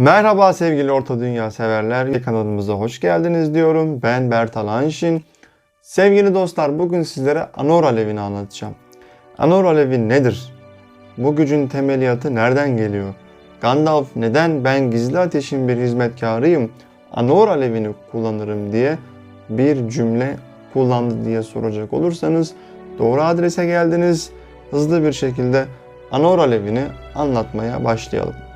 Merhaba sevgili Orta Dünya severler. Kanalımıza hoş geldiniz diyorum. Ben Bertal Anşin. Sevgili dostlar bugün sizlere Anor Alevi'ni anlatacağım. Anor Alevi nedir? Bu gücün temeliyatı nereden geliyor? Gandalf neden ben gizli ateşin bir hizmetkarıyım, Anor Alevi'ni kullanırım diye bir cümle kullandı diye soracak olursanız doğru adrese geldiniz. Hızlı bir şekilde Anor Alevi'ni anlatmaya başlayalım.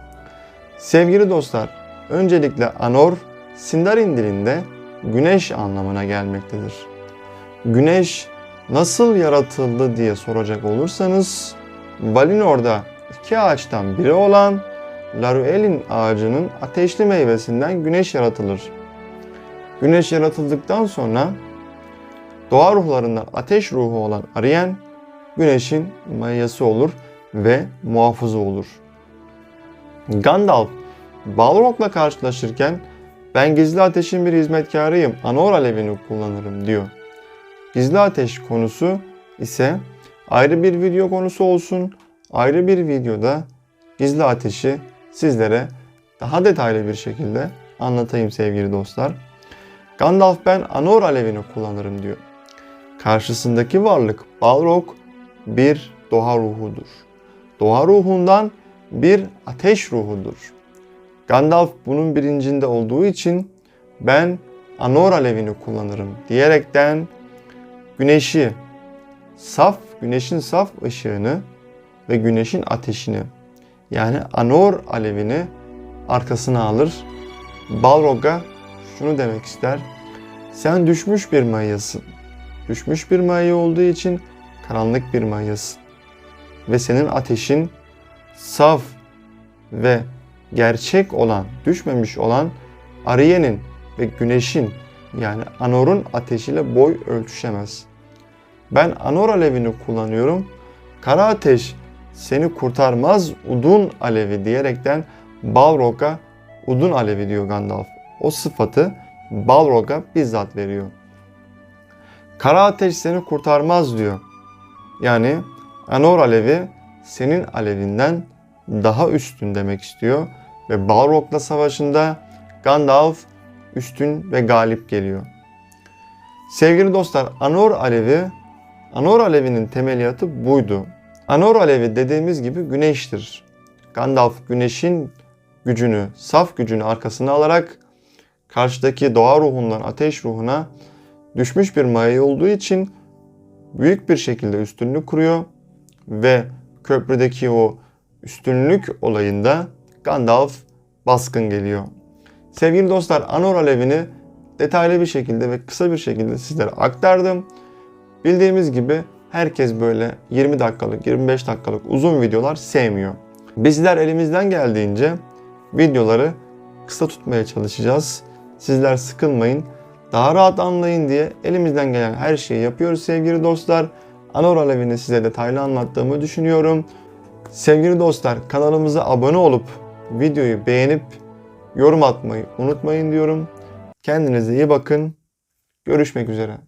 Sevgili dostlar, öncelikle Anor, Sindarin dilinde güneş anlamına gelmektedir. Güneş nasıl yaratıldı diye soracak olursanız, Valinor'da iki ağaçtan biri olan Laruelin ağacının ateşli meyvesinden güneş yaratılır. Güneş yaratıldıktan sonra doğa ruhlarından ateş ruhu olan Arien, güneşin mayası olur ve muhafızı olur. Gandalf, Balrog'la karşılaşırken ben gizli ateşin bir hizmetkarıyım, Anor alevini kullanırım diyor. Gizli ateş konusu ise ayrı bir video konusu olsun. Ayrı bir videoda gizli ateşi sizlere daha detaylı bir şekilde anlatayım sevgili dostlar. Gandalf ben Anor alevini kullanırım diyor. Karşısındaki varlık Balrog bir doğa ruhudur. Doğa ruhundan bir ateş ruhudur. Gandalf bunun bilincinde olduğu için ben Anor alevini kullanırım diyerekten güneşi, saf, güneşin saf ışığını ve güneşin ateşini yani Anor alevini arkasına alır. Balrog'a şunu demek ister. Sen düşmüş bir mayasın. Düşmüş bir maya olduğu için karanlık bir mayasın. Ve senin ateşin saf ve gerçek olan, düşmemiş olan Ariye'nin ve güneşin yani Anor'un ateşiyle boy ölçüşemez. Ben Anor alevini kullanıyorum. Kara ateş seni kurtarmaz udun alevi diyerekten Balrog'a udun alevi diyor Gandalf. O sıfatı Balrog'a bizzat veriyor. Kara ateş seni kurtarmaz diyor. Yani Anor alevi senin alevinden daha üstün demek istiyor. Ve Balrog'la savaşında Gandalf üstün ve galip geliyor. Sevgili dostlar Anor Alevi, Anor Alevi'nin temeliyatı buydu. Anor Alevi dediğimiz gibi güneştir. Gandalf güneşin gücünü, saf gücünü arkasına alarak karşıdaki doğa ruhundan ateş ruhuna düşmüş bir maya olduğu için büyük bir şekilde üstünlük kuruyor ve köprüdeki o üstünlük olayında Gandalf baskın geliyor. Sevgili dostlar Anor Alevi'ni detaylı bir şekilde ve kısa bir şekilde sizlere aktardım. Bildiğimiz gibi herkes böyle 20 dakikalık, 25 dakikalık uzun videolar sevmiyor. Bizler elimizden geldiğince videoları kısa tutmaya çalışacağız. Sizler sıkılmayın, daha rahat anlayın diye elimizden gelen her şeyi yapıyoruz sevgili dostlar. Anor Alevi'ni size detaylı anlattığımı düşünüyorum. Sevgili dostlar kanalımıza abone olup videoyu beğenip yorum atmayı unutmayın diyorum. Kendinize iyi bakın. Görüşmek üzere.